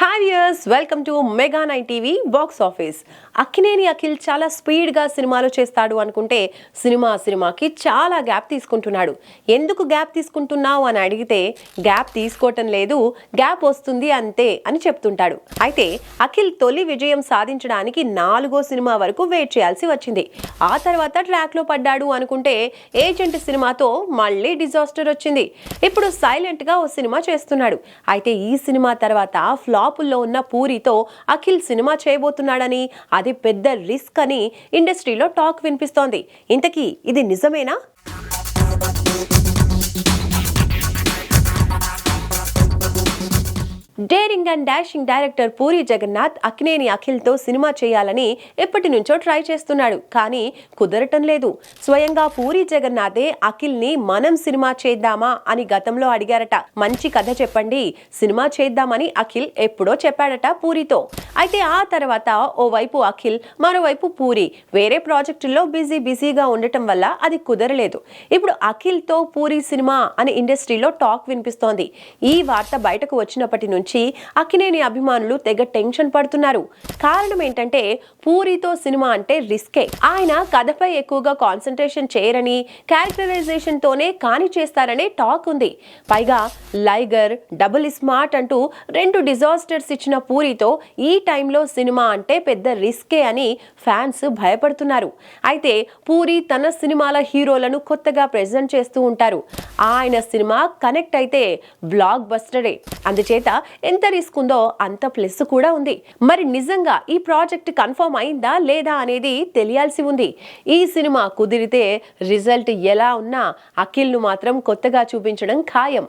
Hi years welcome to mega nine TV box office Akkineni Akhil చాలా స్పీడ్గా సినిమాలు చేస్తాడు అనుకుంటే సినిమా సినిమాకి చాలా గ్యాప్ తీసుకుంటున్నాడు. ఎందుకు గ్యాప్ తీసుకుంటున్నావు అని అడిగితే గ్యాప్ తీసుకోవటం లేదు గ్యాప్ వస్తుంది అంతే అని చెప్తుంటాడు. అయితే అఖిల్ తొలి విజయం సాధించడానికి నాలుగో సినిమా వరకు వెయిట్ చేయాల్సి వచ్చింది. ఆ తర్వాత ట్రాక్లో పడ్డాడు అనుకుంటే ఏజెంట్ సినిమాతో మళ్ళీ డిజాస్టర్ వచ్చింది. ఇప్పుడు సైలెంట్గా ఓ సినిమా చేస్తున్నాడు. అయితే ఈ సినిమా తర్వాత ఫ్లాప్ టాపుల్లో ఉన్న పూరితో అఖిల్ సినిమా చేయబోతున్నాడని అది పెద్ద రిస్క్ అని ఇండస్ట్రీలో టాక్ వినిపిస్తోంది. ఇంతకీ ఇది నిజమేనా? Daring and dashing director Puri Jagannath Akkineni అఖిల్తో సినిమా చేయాలని ఎప్పటి నుంచో ట్రై చేస్తున్నాడు. కానీ కుదరటం లేదు. స్వయంగా పూరి జగన్నాథే అఖిల్ని మనం సినిమా చేద్దామా అని గతంలో అడిగారట. మంచి కథ చెప్పండి సినిమా చేద్దామని అఖిల్ ఎప్పుడో చెప్పాడట పూరితో. అయితే ఆ తర్వాత ఓవైపు అఖిల్ మరోవైపు పూరి వేరే ప్రాజెక్టుల్లో బిజీ బిజీగా ఉండటం వల్ల అది కుదరలేదు. ఇప్పుడు అఖిల్తో పూరి సినిమా అని ఇండస్ట్రీలో టాక్ వినిపిస్తోంది. ఈ వార్త బయటకు వచ్చినప్పటి నుంచి అక్కినేని అభిమానులు తెగ టెన్షన్ పడుతున్నారు. కారణం ఏంటంటే పూరితో సినిమా అంటే రిస్కే. ఆయన కథపై ఎక్కువగా కాన్సన్ట్రేషన్ చేయరని క్యారెక్టరైజేషన్ తోనే కాని చేస్తారనే టాక్ ఉంది. పైగా లైగర్ డబుల్ స్మార్ట్ అంటూ రెండు డిజాస్టర్స్ ఇచ్చిన పూరితో ఈ టైంలో సినిమా అంటే పెద్ద రిస్కే అని ఫ్యాన్స్ భయపడుతున్నారు. అయితే పూరి తన సినిమాల హీరోలను కొత్తగా ప్రెజెంట్ చేస్తూ ఉంటారు. ఆయన సినిమా కనెక్ట్ అయితే బ్లాక్ బస్టరే అందుచేత ఎంత రిస్క్ ఉందో అంత ప్లస్ కూడా ఉంది. మరి నిజంగా ఈ ప్రాజెక్ట్ కన్ఫర్మ్ అయిందా లేదా అనేది తెలియాల్సి ఉంది. ఈ సినిమా కుదిరితే రిజల్ట్ ఎలా ఉన్నా అఖిల్ను మాత్రం కొత్తగా చూపించడం ఖాయం.